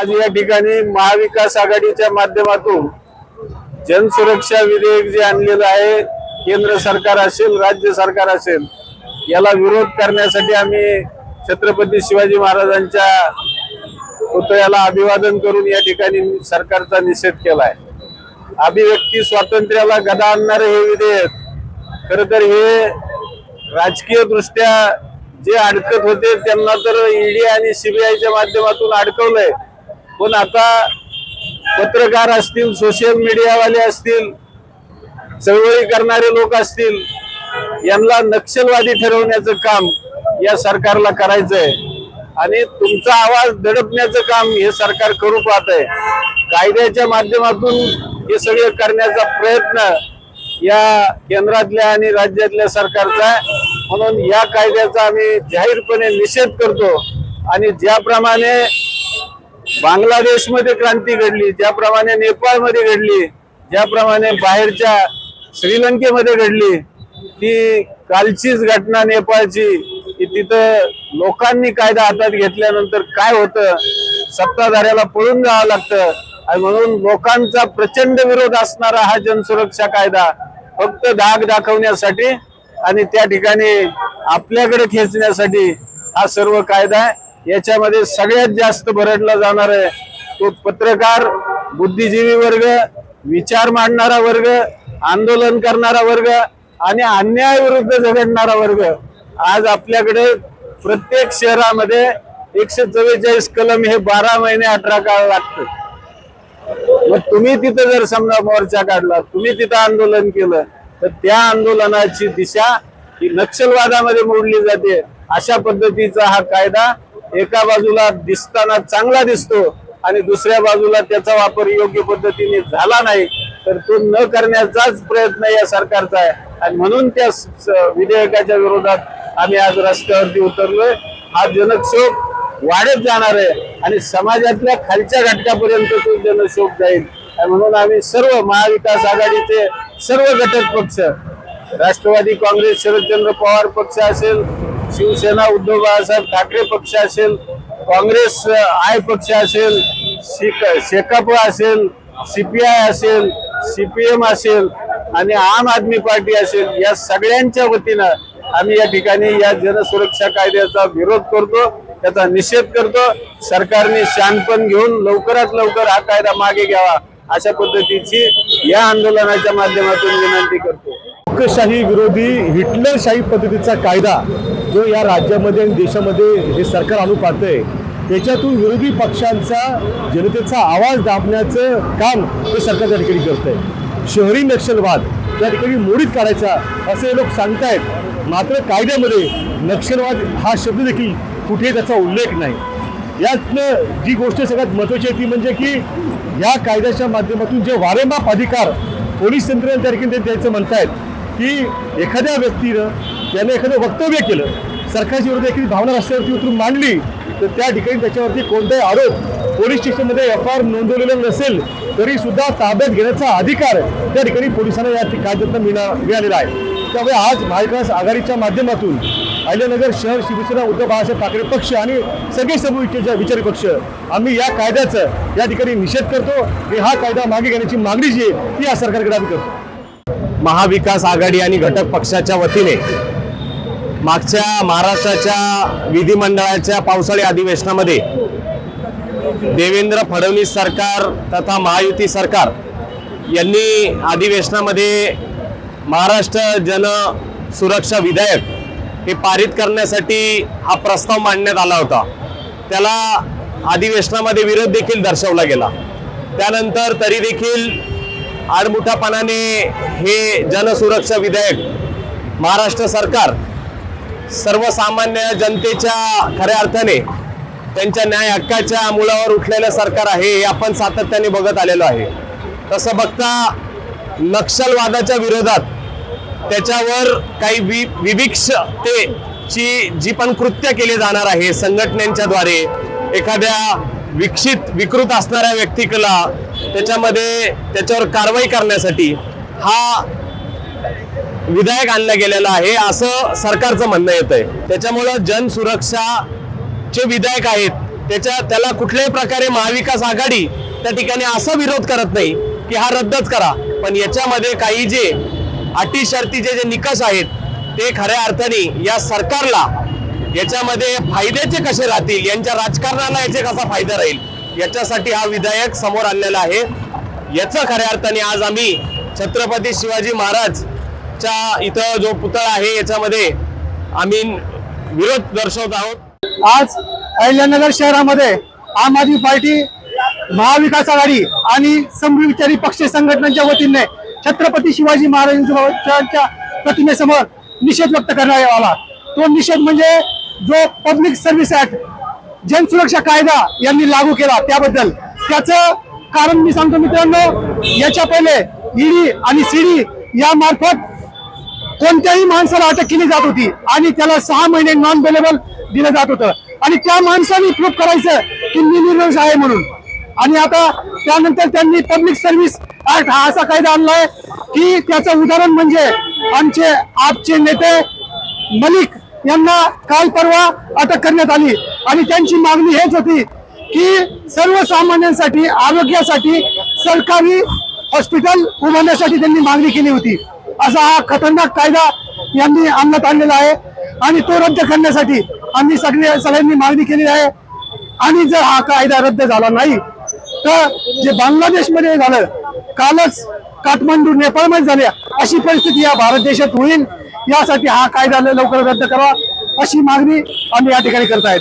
आज या ठिकाणी महाविकास आघाडीच्या माध्यमातून जनसुरक्षा विधेयक जे आणलेलं आहे केंद्र सरकार असेल राज्य सरकार असेल याला विरोध करण्यासाठी आम्ही छत्रपती शिवाजी महाराजांच्या पुतळ्याला अभिवादन करून या ठिकाणी सरकारचा निषेध केलाय. अभिव्यक्ती स्वातंत्र्याला गदा आणणारे हे विधेयक खर तर हे राजकीय दृष्ट्या जे अडकत होते त्यांना तर ईडी आणि सीबीआयच्या माध्यमातून अडकवलंय. पण आता पत्रकार असतील सोशल मीडियावाले असतील चळवळी करणारे लोक असतील यांना नक्षलवादी ठरवण्याचं काम या सरकारला करायचंय. आणि तुमचा आवाज दडपण्याचं काम हे सरकार करू पाहत आहे कायद्याच्या माध्यमातून हे सगळे करण्याचा प्रयत्न या केंद्रातल्या आणि राज्यातल्या सरकारचा आहे. म्हणून या कायद्याचा आम्ही जाहीरपणे निषेध करतो. आणि ज्याप्रमाणे बांगलादेशमध्ये क्रांती घडली ज्याप्रमाणे नेपाळमध्ये घडली ज्याप्रमाणे बाहेरच्या श्रीलंकेमध्ये घडली ती कालचीच घटना नेपाळची की तिथं लोकांनी कायदा हातात घेतल्यानंतर काय होतं सत्ताधाऱ्याला पळून जावं लागतं. आणि म्हणून लोकांचा प्रचंड विरोध असणारा हा जनसुरक्षा कायदा फक्त धाक दाखवण्यासाठी आणि त्या ठिकाणी आपल्याकडे खेचण्यासाठी हा सर्व कायदा आहे याच्यामध्ये सगळ्यात जास्त भरडला जाणार आहे तो पत्रकार बुद्धिजीवी वर्ग विचार मांडणारा वर्ग आंदोलन करणारा वर्ग आणि अन्यायाविरुद्ध झगडणारा वर्ग. आज आपल्याकडे प्रत्येक शहरामध्ये एकशे चव्वेचाळीस कलम हे बारा महिने अठरा काळ लागतं मग तुम्ही तिथं जर समजा मोर्चा काढला तुम्ही तिथं आंदोलन केलं तर त्या आंदोलनाची दिशा ही नक्षलवादामध्ये मोडली जाते. अशा पद्धतीचा हा कायदा एका बाजूला दिसताना चांगला दिसतो आणि दुसऱ्या बाजूला त्याचा वापर योग्य पद्धतीने झाला नाही तर तो न करण्याचाच प्रयत्न या सरकारचा आहे. आणि म्हणून त्या विधेयकाच्या विरोधात आम्ही आज रस्त्यावरती उतरलोय. हा जनक्षोभ वाढत जाणार आहे आणि समाजातल्या खालच्या घटकापर्यंत तो जनशोभ जाईल. म्हणून आम्ही सर्व महाविकास आघाडीचे सर्व घटक पक्ष राष्ट्रवादी काँग्रेस शरदचंद्र पवार पक्ष असेल शिवसेना उद्धव बाळासाहेब ठाकरे पक्ष असेल काँग्रेस आय पक्ष असेल शेकाप असेल सीपीआय असेल सीपीएम असेल आणि आम आदमी पार्टी असेल या सगळ्यांच्या वतीनं आम्ही या ठिकाणी या जनसुरक्षा कायद्याचा विरोध करतो त्याचा निषेध करतो. सरकारने शानपण घेऊन लवकरात लवकर हा कायदा मागे घ्यावा अशा पद्धतीची या आंदोलनाच्या माध्यमातून विनंती करतो. लोकशाही विरोधी हिटलरशाही पद्धतीचा कायदा जो या राज्यामध्ये आणि देशामध्ये हे सरकार आणू पाहतंय त्याच्यातून विरोधी पक्षांचा जनतेचा आवाज दाबण्याचं काम हे सरकार त्या ठिकाणी करतंय. शहरी नक्षलवाद त्या ठिकाणी मोडीत काढायचा असे लोक सांगतायत. मात्र कायद्यामध्ये नक्षलवाद हा शब्द देखील कुठेही त्याचा उल्लेख नाही. यातनं जी गोष्ट सगळ्यात महत्त्वाची आहे ती म्हणजे की या कायद्याच्या माध्यमातून जे वारेमाप अधिकार पोलीस यंत्रणा त्या ठिकाणी ते द्यायचं म्हणतायत की एखाद्या व्यक्तीनं त्याने एखादं वक्तव्य केलं सरकारच्या विरोधात एखादी भावना रस्त्यावरती उतरून मांडली तर त्या ठिकाणी त्याच्यावरती कोणताही आरोप पोलीस स्टेशनमध्ये एफ आर नोंदवलेला नसेल तरी सुद्धा ताब्यात घेण्याचा अधिकार त्या ठिकाणी पोलिसांना या कायद्यातनं मिळा मिळालेला आहे. त्यामुळे आज महाविकास आघाडीच्या माध्यमातून अहिल्यानगर शहर शिवसेना उद्धव बाळासाहेब ठाकरे पक्ष आणि सगळे सर्व विचारी पक्ष आम्ही या कायद्याचं या ठिकाणी निषेध करतो. आणि हा कायदा मागे घेण्याची मागणी जी आहे ती या सरकारकडे आम्ही करतो. महाविकास आघाडी आणि घटक पक्षाच्या वतीने मागच्या महाराष्ट्राच्या विधिमंडळाच्या पावसाळी अधिवेशनामध्ये देवेंद्र फडणवीस सरकार तथा महायुती सरकार यांनी अधिवेशनामध्ये महाराष्ट्र जन सुरक्षा विधेयक हे पारित करण्यासाठी हा प्रस्ताव मांडण्यात आला होता. त्याला अधिवेशनामध्ये विरोध देखील दर्शवला गेला. त्यानंतर तरी देखील आडमुठापणाने हे जनसुरक्षा विधेयक महाराष्ट्र सरकार सर्वसामान्य जनतेच्या खऱ्या अर्थाने त्यांच्या न्याय हक्काच्या मुळावर उठलेलं सरकार आहे हे आपण सातत्याने बघत आलेलो आहे. तसं बघता नक्षलवादाच्या विरोधात त्याच्यावर काही वि विविक्षतेची जी पण कृत्य केले जाणार आहे संघटनेच्याद्वारे एखाद्या विकसित विकृत असणाऱ्या व्यक्तीला त्याच्यामध्ये त्याच्यावर कारवाई करण्यासाठी हा विधायक आणला गेलेला आहे असं सरकारचं म्हणणं येत आहे त्याच्यामुळं जनसुरक्षा जे विधायक आहेत त्याच्या त्याला कुठल्याही प्रकारे महाविकास आघाडी त्या ठिकाणी असा विरोध करत नाही की हा रद्दच करा. पण याच्यामध्ये काही जे अटी शर्तीचे जे निकष आहेत ते खऱ्या अर्थाने या सरकारला याच्यामध्ये फायद्याचे कसे राहतील? यांच्या राजकारणाला याचे कसा फायदा राहील? याच्यासाठी हा विधायक समोर आणलेला आहे. याचं खऱ्या अर्थाने आज आम्ही छत्रपती शिवाजी महाराजच्या इथं जो पुतळा आहे याच्यामध्ये आम्ही विरोध दर्शवत आहोत. आज अहिल्यानगर शहरामध्ये आम आदमी पार्टी महाविकास आघाडी आणि समविचारी पक्ष संघटनांच्या वतीने छत्रपती शिवाजी महाराजांच्या प्रतिमेसमोर निषेध व्यक्त करण्यात आला. तो निषेध म्हणजे जो पब्लिक सर्व्हिस ऍक्ट जनसुरक्षा कायदा यांनी लागू केला त्याबद्दल. त्याचं कारण मी सांगतो मित्रांनो याच्या पहिले ईडी आणि सीडी या मार्फत कोणत्याही माणसाला अटक केली जात होती आणि त्याला सहा महिने नॉन बेलेबल दिलं जात होतं. आणि त्या माणसाने प्रूफ करायचं की मी निर्दोष आहे म्हणून. आणि आता त्यानंतर त्यांनी पब्लिक सर्व्हिस ऍक्ट हा असा कायदा आणलाय की त्याचं उदाहरण म्हणजे आमचे आपचे नेते मलिक यांना काल परवा अटक करण्यात आली. आणि त्यांची मागणी हेच होती की सर्वसामान्यांसाठी आरोग्यासाठी सरकारी हॉस्पिटल उभारण्यासाठी त्यांनी मागणी केली होती. असा हा खतरनाक कायदा यांनी अंमलात आणलेला आहे आणि तो रद्द करण्यासाठी आम्ही सगळे सगळ्यांनी मागणी केली आहे. आणि जर हा कायदा रद्द झाला नाही तर जे बांगलादेशमध्ये झालं कालच काठमांडू नेपाळमध्ये झाले अशी परिस्थिती या भारत देशात होईल. यासाठी हा कायदा लवकर रद्द करावा अशी मागणी आम्ही या ठिकाणी करत आहे.